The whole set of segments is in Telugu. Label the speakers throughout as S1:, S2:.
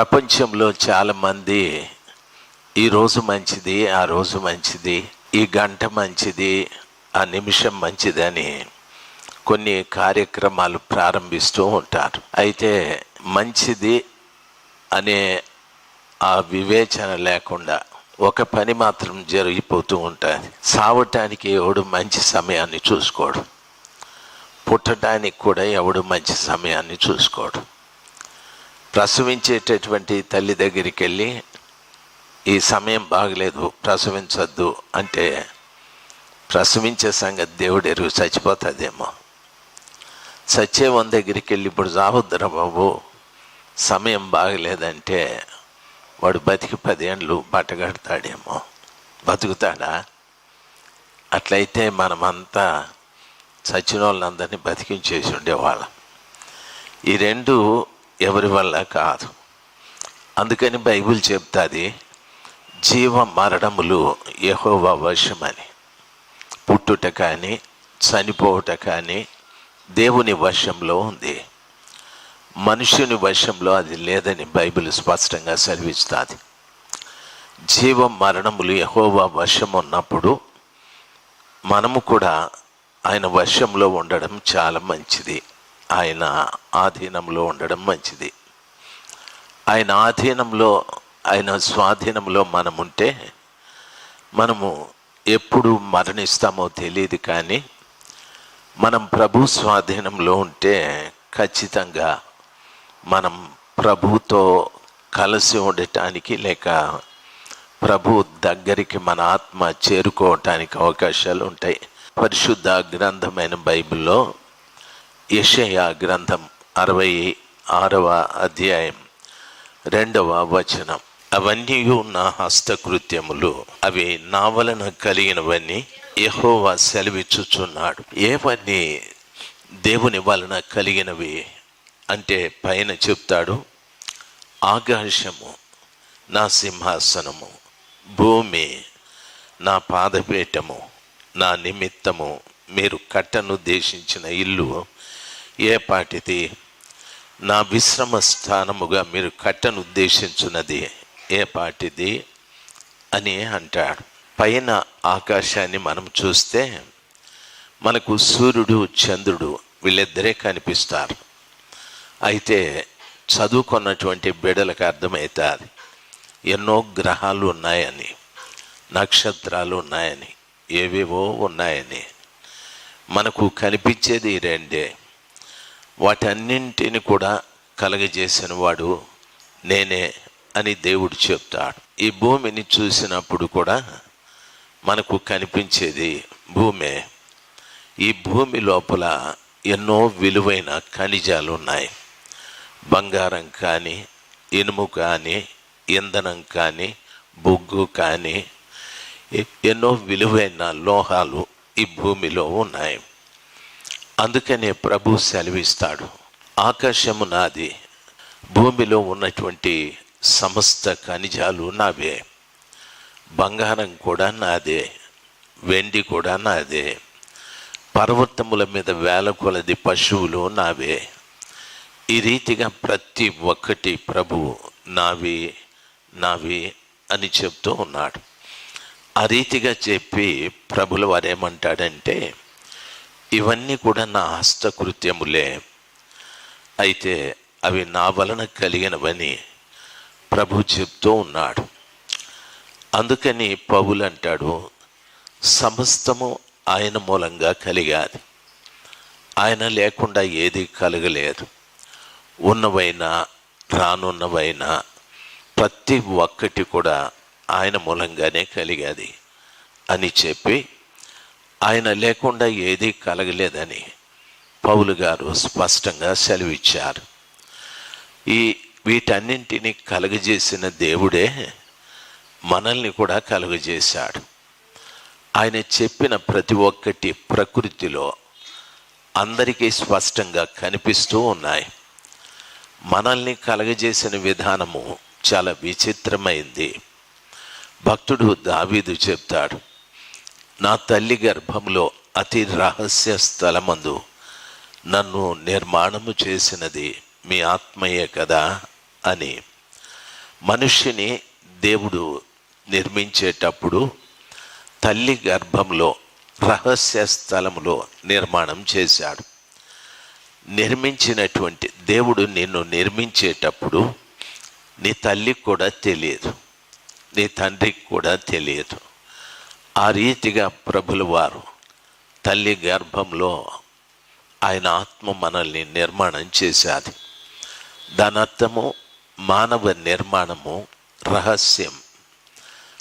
S1: ప్రపంచంలో చాలామంది ఈ రోజు మంచిది ఆ రోజు మంచిది ఈ గంట మంచిది ఆ నిమిషం మంచిదని కొన్ని కార్యక్రమాలు ప్రారంభిస్తూ ఉంటారు. అయితే మంచిది అనే ఆ వివేచన లేకుండా ఒక పని మాత్రం జరిగిపోతూ ఉంటుంది. సావటానికి ఎవడు మంచి సమయాన్ని చూసుకోడు. పుట్టడానికి కూడా ఎవడు మంచి సమయాన్ని చూసుకోడు. ప్రసవించేటటువంటి తల్లి దగ్గరికి వెళ్ళి ఈ సమయం బాగలేదు ప్రసవించొద్దు అంటే ప్రసవించే సంగతి దేవుడు ఎరుగు చచ్చిపోతుందేమో సత్యవం దగ్గరికి వెళ్ళి ఇప్పుడు జావద్దురా బాబు సమయం బాగలేదంటే వాడు బతికి పదేండ్లు బట్టగడతాడేమో. బతుకుతాడా? అట్లయితే మనమంతా చచ్చిన వాళ్ళందరినీ బతికించేసి ఉండేవాళ్ళం. ఈ రెండు ఎవరి వల్ల కాదు. అందుకని బైబిల్ చెప్తుంది జీవ మరణములు యహోవా వశమని. పుట్టుట కానీ చనిపోవుట కానీ దేవుని వశంలో ఉంది. మనుషుని వశంలో అది లేదని బైబిల్ స్పష్టంగా సెలవిస్తుంది. జీవ మరణములు యహోవా వశం ఉన్నప్పుడు మనము కూడా ఆయన వశంలో ఉండడం చాలా మంచిది. ఆయన ఆధీనంలో ఉండడం మంచిది. ఆయన ఆధీనంలో ఆయన స్వాధీనంలో మనం ఉంటే మనము ఎప్పుడు మరణిస్తామో తెలియదు కానీ మనం ప్రభు స్వాధీనంలో ఉంటే ఖచ్చితంగా మనం ప్రభుతో కలిసి ఉండటానికి లేక ప్రభు దగ్గరికి మన ఆత్మ చేరుకోవటానికి అవకాశాలు ఉంటాయి పరిశుద్ధ గ్రంథమైన బైబిల్లో యషయా గ్రంథం అరవై ఆరవ అధ్యాయం రెండవ వచనం. అవన్నీ నా హస్తకృత్యములు అవి నా వలన కలిగినవన్నీ యహోవా సెలవిచ్చుచున్నాడు. ఏవన్నీ దేవుని వలన కలిగినవి అంటే పైన చెప్తాడు. ఆకాశము నా సింహాసనము భూమి నా పాదపీఠము నా నిమిత్తము మీరు కట్టను దేశించిన ఇల్లు ఏ పాటిది? నా విశ్రమ స్థానముగా మీరు కట్టను ఉద్దేశించున్నది ఏ పాటిది? అని అంటాడు. పైన ఆకాశాన్ని మనం చూస్తే మనకు సూర్యుడు చంద్రుడు వీళ్ళిద్దరే కనిపిస్తారు. అయితే చదువుకున్నటువంటి బిడలకు అర్థమవుతుంది ఎన్నో గ్రహాలు ఉన్నాయని నక్షత్రాలు ఉన్నాయని ఏవేవో ఉన్నాయని మనకు కనిపించేది రెండే. వాటన్నింటిని కూడా కలగజేసిన వాడు నేనే అని దేవుడు చెప్తాడు. ఈ భూమిని చూసినప్పుడు కూడా మనకు కనిపించేది భూమే. ఈ భూమి లోపల ఎన్నో విలువైన ఖనిజాలు ఉన్నాయి. బంగారం కానీ ఇనుము కానీ ఇంధనం కానీ బొగ్గు కానీ ఎన్నో విలువైన లోహాలు ఈ భూమిలో ఉన్నాయి. అందుకనే ప్రభు సెలవిస్తాడు. ఆకాశము నాది భూమిలో ఉన్నటువంటి సమస్త ఖనిజాలు నావే. బంగారం కూడా నాదే వెండి కూడా నాదే. పర్వతముల మీద వేల కొలది పశువులు నావే. ఈ రీతిగా ప్రతి ఒక్కటి ప్రభు నావి నావి అని చెప్తూ ఉన్నాడు. ఆ రీతిగా చెప్పి ప్రభుల వారు ఏమంటాడంటే ఇవన్నీ కూడా నా హస్తకృత్యములే. అయితే అవి నా వలన కలిగినవని ప్రభు చెప్తూ ఉన్నాడు. అందుకని పౌలు అంటాడు సమస్తము ఆయన మూలంగా కలిగాది. ఆయన లేకుండా ఏది కలగలేదు. ఉన్నవైనా రానున్నవైనా ప్రతి ఒక్కటి కూడా ఆయన మూలంగానే కలిగాది అని చెప్పి ఆయన లేకుండా ఏదీ కలగలేదని పౌలు గారు స్పష్టంగా సెలవిచ్చారు. ఈ వీటన్నింటినీ కలుగజేసిన దేవుడే మనల్ని కూడా కలుగజేశాడు. ఆయన చెప్పిన ప్రతి ఒక్కటి ప్రకృతిలో అందరికీ స్పష్టంగా కనిపిస్తూ ఉన్నాయి. మనల్ని కలగజేసిన విధానము చాలా విచిత్రమైంది. భక్తుడు దావీదు చెప్తాడు నా తల్లి గర్భంలో అతి రహస్య స్థలమందు నన్ను నిర్మాణము చేసినది మీ ఆత్మయే కదా అని మనుష్యని దేవుడు నిర్మించేటప్పుడు తల్లి గర్భంలో రహస్య స్థలంలో నిర్మాణం చేశాడు. నిర్మించినటువంటి దేవుడు నిన్ను నిర్మించేటప్పుడు నీ తల్లికి కూడా తెలియదు నీ తండ్రికి కూడా తెలియదు. ఆ రీతిగా ప్రభుల వారు తల్లి గర్భంలో ఆయన ఆత్మ మనల్ని నిర్మాణం చేశాది. దాని అర్థము మానవ నిర్మాణము రహస్యం.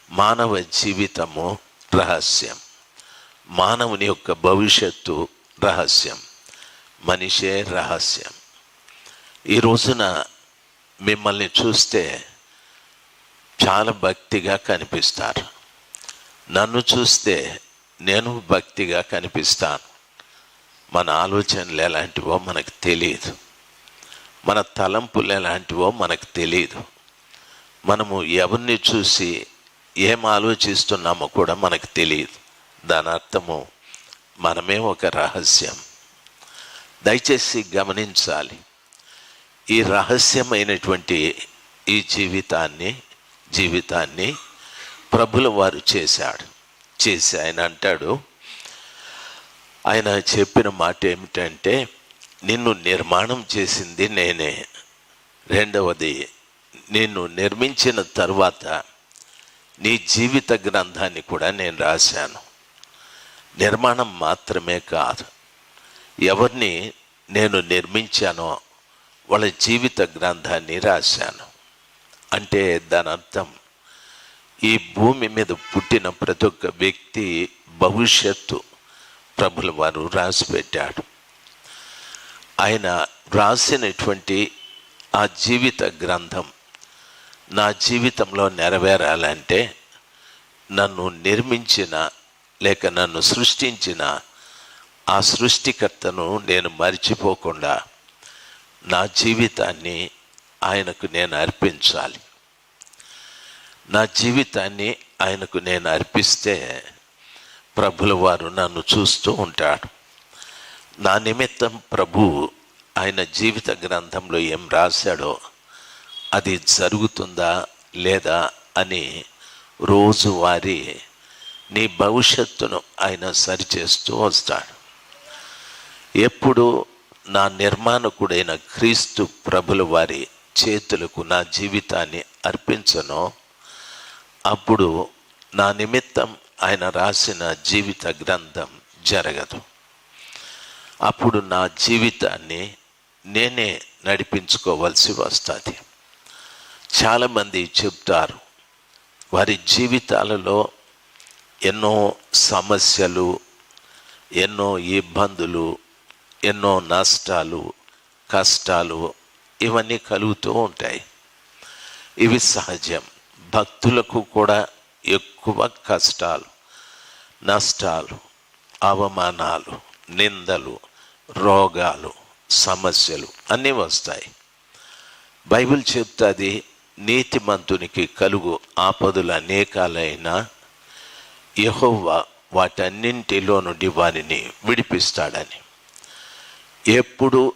S1: మానవ జీవితము రహస్యం. మానవుని యొక్క భవిష్యత్తు రహస్యం. మనిషే రహస్యం. ఈ రోజున మిమ్మల్ని చూస్తే చాలా భక్తిగా కనిపిస్తారు. నన్ను చూస్తే నేను భక్తిగా కనిపిస్తాను. మన ఆలోచనలు ఎలాంటివో మనకు తెలియదు. మన తలంపులు ఎలాంటివో మనకు తెలియదు. మనము ఎవరిని చూసి ఏం ఆలోచిస్తున్నామో కూడా మనకు తెలియదు. దాని అర్థము మనమే ఒక రహస్యం. దయచేసి గమనించాలి. ఈ రహస్యమైనటువంటి ఈ జీవితాన్ని జీవితాన్ని ప్రభుల వారు చేశాడు. చేసి ఆయన అంటాడు ఆయన చెప్పిన మాట ఏమిటంటే నిన్ను నిర్మాణం చేసింది నేనే. రెండవది నిన్ను నిర్మించిన తర్వాత నీ జీవిత గ్రంథాన్ని కూడా నేను రాశాను. నిర్మాణం మాత్రమే కాదు. ఎవరిని నేను నిర్మించానో వాళ్ళ జీవిత గ్రంథాన్ని రాశాను. అంటే దాని అర్థం ఈ భూమి మీద పుట్టిన ప్రతి ఒక్క వ్యక్తి భవిష్యత్తు ప్రభుల వారు రాసిపెట్టాడు ఆయన రాసినటువంటి ఆ జీవిత గ్రంథం నా జీవితంలో నెరవేరాలంటే నన్ను నిర్మించిన లేక నన్ను సృష్టించిన ఆ సృష్టికర్తను నేను మర్చిపోకుండా నా జీవితాన్ని ఆయనకు నేను అర్పించాలి. నా జీవితాన్ని ఆయనకు నేను అర్పిస్తే ప్రభుల వారు నన్ను చూస్తూ ఉంటాడు నా నిమిత్తం ప్రభు ఆయన జీవిత గ్రంథంలో ఏం రాశాడో అది జరుగుతుందా లేదా అని రోజువారీ నీ భవిష్యత్తును ఆయన సరిచేస్తూ వస్తాడు. ఎప్పుడు నా నిర్మాణకుడైన క్రీస్తు ప్రభుల వారి చేతులకు నా జీవితాన్ని అర్పించనో అప్పుడు నా నిమిత్తం ఆయన రాసిన జీవిత గ్రంథం జరగదు. అప్పుడు నా జీవితాన్ని నేనే నడిపించుకోవాల్సి వస్తుంది. చాలామంది చెప్తారు వారి జీవితాలలో ఎన్నో సమస్యలు ఎన్నో ఇబ్బందులు ఎన్నో నష్టాలు కష్టాలు ఇవన్నీ కలుగుతూ ఉంటాయి. ఇవి సహజం. భక్తులకు కూడా ఎక్కువ కష్టాలు నష్టాలు అవమానాలు నిందలు రోగాలు సమస్యలు అన్నీ వస్తాయి. బైబిల్ చెప్తుంది నీతిమంతునికి కలుగు ఆపదలు అనేకాలైన యహోవా వాటన్నింటిలో నుండి వారిని విడిపిస్తాడని. ఎప్పుడు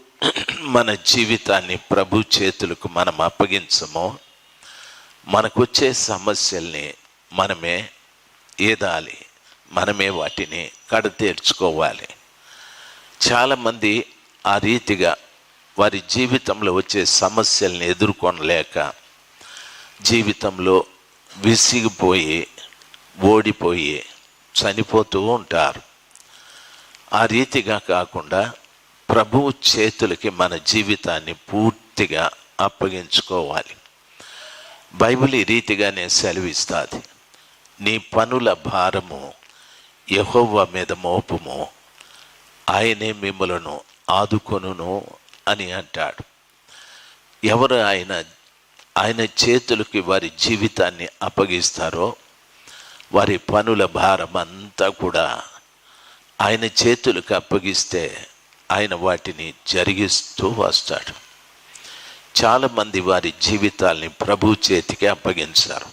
S1: మన జీవితాన్ని ప్రభు చేతులకు మనం అప్పగించమో మనకొచ్చే సమస్యల్ని మనమే ఏదాలి మనమే వాటిని కడతీర్చుకోవాలి చాలామంది ఆ రీతిగా వారి జీవితంలో వచ్చే సమస్యల్ని ఎదుర్కొనలేక జీవితంలో విసిగిపోయి ఓడిపోయి చనిపోతూ ఉంటారు. ఆ రీతిగా కాకుండా ప్రభువు చేతులకి మన జీవితాన్ని పూర్తిగా అప్పగించుకోవాలి. బైబిల్ ఈ రీతిగానే సెలవిస్తుంది. నీ పనుల భారము యహోవ మీద మోపము ఆయనే మిమ్మలను ఆదుకొనును అని అంటాడు. ఎవరు ఆయన ఆయన చేతులకి వారి జీవితాన్ని అప్పగిస్తారో వారి పనుల భారం అంతా కూడా ఆయన చేతులకు అప్పగిస్తే ఆయన వాటిని జరిగిస్తూ వస్తాడు. చాలామంది వారి జీవితాల్ని ప్రభు చేతికి అప్పగించారు.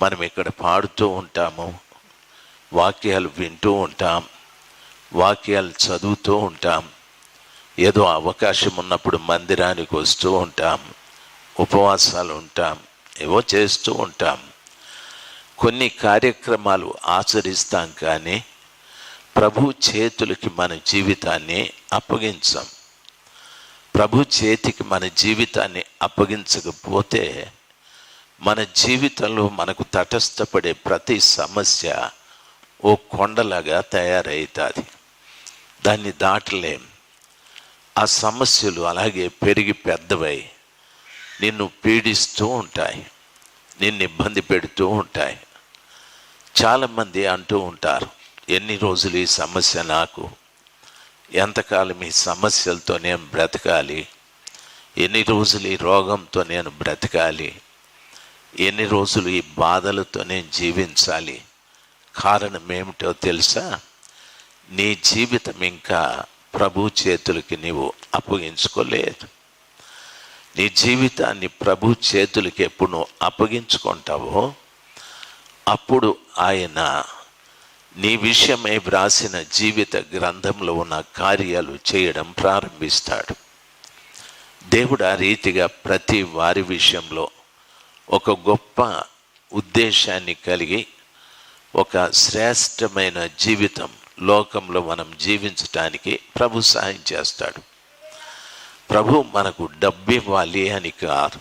S1: మనం ఇక్కడ పాడుతూ ఉంటాము వాక్యాలు వింటూ ఉంటాం వాక్యాలు చదువుతూ ఉంటాం ఏదో అవకాశం ఉన్నప్పుడు మందిరానికి వస్తూ ఉంటాం ఉపవాసాలు ఉంటాం ఏవో చేస్తూ ఉంటాం. కొన్ని కార్యక్రమాలు ఆచరిస్తాం కానీ ప్రభు చేతులకి మన జీవితాన్ని అప్పగించాం. ప్రభు చేతికి మన జీవితాన్ని అప్పగించకపోతే మన జీవితంలో మనకు తటస్థపడే ప్రతి సమస్య ఓ కొండలాగా తయారవుతుంది దాన్ని దాటలేం. ఆ సమస్యలు అలాగే పెరిగి పెద్దవై నిన్ను పీడిస్తూ ఉంటాయి. నిన్ను ఇబ్బంది పెడుతూ ఉంటాయి. చాలామంది అంటూ ఉంటారు ఎన్ని రోజులు ఈ సమస్య నాకు ఎంతకాలం ఈ సమస్యలతో నేను బ్రతకాలి? ఎన్ని రోజులు ఈ రోగంతో నేను బ్రతకాలి? ఎన్ని రోజులు ఈ బాధలతో నేను జీవించాలి? కారణం ఏమిటో తెలుసా? నీ జీవితం ఇంకా ప్రభు చేతులకి నీవు అప్పగించుకోలేదు. నీ జీవితాన్ని ప్రభు చేతులకి ఎప్పుడు నువ్వు అప్పగించుకుంటావో అప్పుడు ఆయన నీ విషయమై వ్రాసిన జీవిత గ్రంథంలో ఉన్న కార్యాలు చేయడం ప్రారంభిస్తాడు. దేవుడు ఆ రీతిగా ప్రతి వారి విషయంలో ఒక గొప్ప ఉద్దేశాన్ని కలిగి ఒక శ్రేష్టమైన జీవితం లోకంలో మనం జీవించటానికి ప్రభు సహాయం చేస్తాడు. ప్రభు మనకు డబ్బు ఇవ్వాలి అని కారు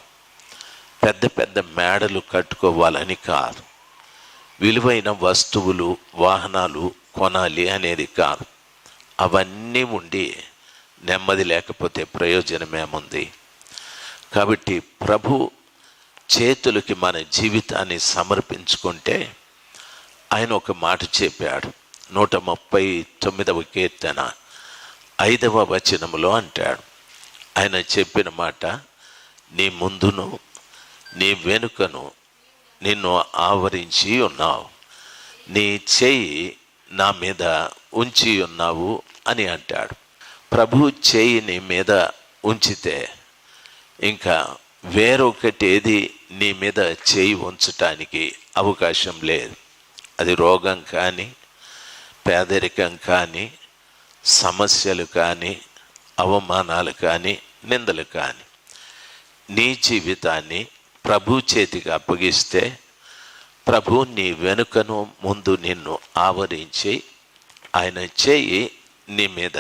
S1: పెద్ద పెద్ద మేడలు కట్టుకోవాలని కారు విలువైన వస్తువులు వాహనాలు కొనాలి అనేది కాదు. అవన్నీ ఉండి నెమ్మది లేకపోతే ప్రయోజనమేముంది కాబట్టి ప్రభు చేతులకి మన జీవితాన్ని సమర్పించుకుంటే ఆయన ఒక మాట చెప్పాడు. నూట ముప్పై తొమ్మిదవ కీర్తన ఐదవ వచనములో అంటాడు. ఆయన చెప్పిన మాట నీ ముందును నీ వెనుకను నిన్ను ఆవరించి ఉన్నావు. నీ చేయి నా మీద ఉంచి ఉన్నావు అని అంటాడు. ప్రభు చేయి నీ మీద ఉంచితే ఇంకా వేరొకటి ఏది నీ మీద చేయి ఉంచటానికి అవకాశం లేదు. అది రోగం కానీ పేదరికం కానీ సమస్యలు కానీ అవమానాలు కానీ నిందలు కానీ నీ జీవితాన్ని ప్రభు చేతికి అప్పగిస్తే ప్రభు నీ వెనుకను ముందు నిన్ను ఆవరించి ఆయన చేయి నీ మీద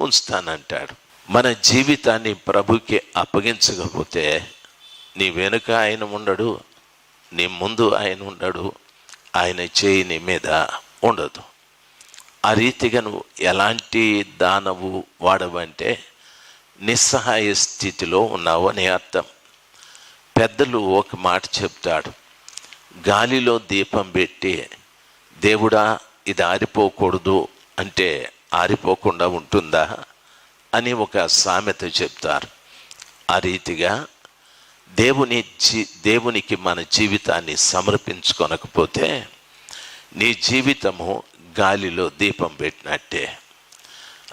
S1: ఉంచుతానంటాడు. మన జీవితాన్ని ప్రభుకి అప్పగించకపోతే నీ వెనుక ఆయన ఉండడు నీ ముందు ఆయన ఉండడు ఆయన చేయి నీ మీద ఉండదు. ఆ రీతిగా నువ్వు ఎలాంటి దానవు వాడవంటే నిస్సహాయ స్థితిలో ఉన్నావు అని అర్థం. పెద్దలు ఒక మాట చెప్తాడు. గాలిలో దీపం పెట్టి దేవుడా ఇది ఆరిపోకూడదు అంటే ఆరిపోకుండా ఉంటుందా? అని ఒక సామెత చెప్తారు. ఆ రీతిగా దేవుని జీ దేవునికి మన జీవితాన్ని సమర్పించుకొనకపోతే నీ జీవితము గాలిలో దీపం పెట్టినట్టే.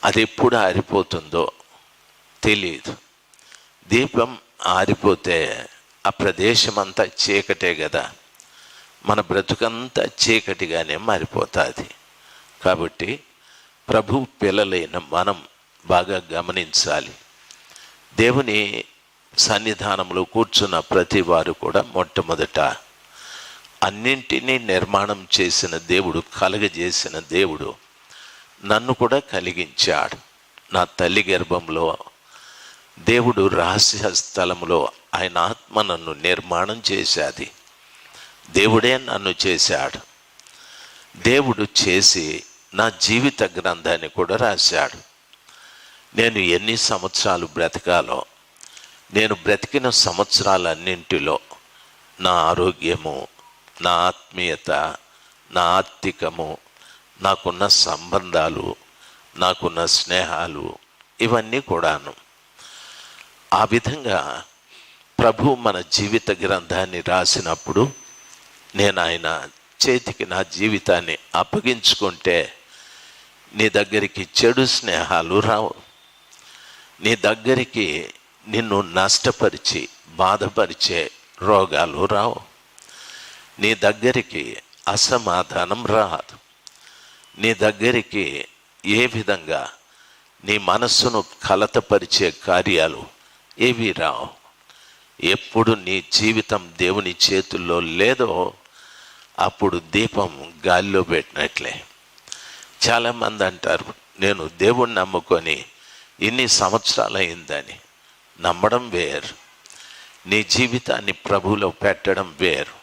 S1: అది ఎప్పుడు ఆరిపోతుందో తెలియదు దీపం ఆరిపోతే ఆ ప్రదేశం అంతా చీకటే కదా మన బ్రతుకంతా చీకటిగానే మారిపోతుంది. కాబట్టి ప్రభు పిల్లలైన మనం బాగా గమనించాలి. దేవుని సన్నిధానంలో కూర్చున్న ప్రతి వారు కూడా మొట్టమొదట అన్నింటినీ నిర్మాణం చేసిన దేవుడు కలగజేసిన దేవుడు నన్ను కూడా కలిగించాడు. నా తల్లి గర్భంలో దేవుడు రహస్య స్థలంలో ఆయన ఆత్మ నన్ను నిర్మాణం చేశాది. దేవుడే నన్ను చేశాడు. దేవుడు చేసి నా జీవిత గ్రంథాన్ని కూడా రాశాడు. నేను ఎన్ని సంవత్సరాలు బ్రతకాలో నేను బ్రతికిన సంవత్సరాలన్నింటిలో నా ఆరోగ్యము నా ఆత్మీయత నా ఆర్థికము నాకున్న సంబంధాలు నాకున్న స్నేహాలు ఇవన్నీ కూడాను ఆ విధంగా ప్రభు మన జీవిత గ్రంథాన్ని రాసినప్పుడు నేను ఆయన చేతికి నా జీవితాన్ని అప్పగించుకుంటే నీ దగ్గరికి చెడు స్నేహాలు రావు. నీ దగ్గరికి నిన్ను నష్టపరిచి బాధపరిచే రోగాలు రావు. నీ దగ్గరికి అసమాధానం రాదు. నీ దగ్గరికి ఏ విధంగా నీ మనస్సును కలతపరిచే కార్యాలు ఏవి రావు. ఎప్పుడు నీ జీవితం దేవుని చేతుల్లో లేదో అప్పుడు దీపం గాలిలో పెట్టినట్లే. చాలామంది అంటారు నేను దేవుణ్ణి నమ్ముకొని ఇన్ని సంవత్సరాలు అయిందని నమ్మడం వేరు. నీ జీవితాన్ని ప్రభువులో పెట్టడం వేరు.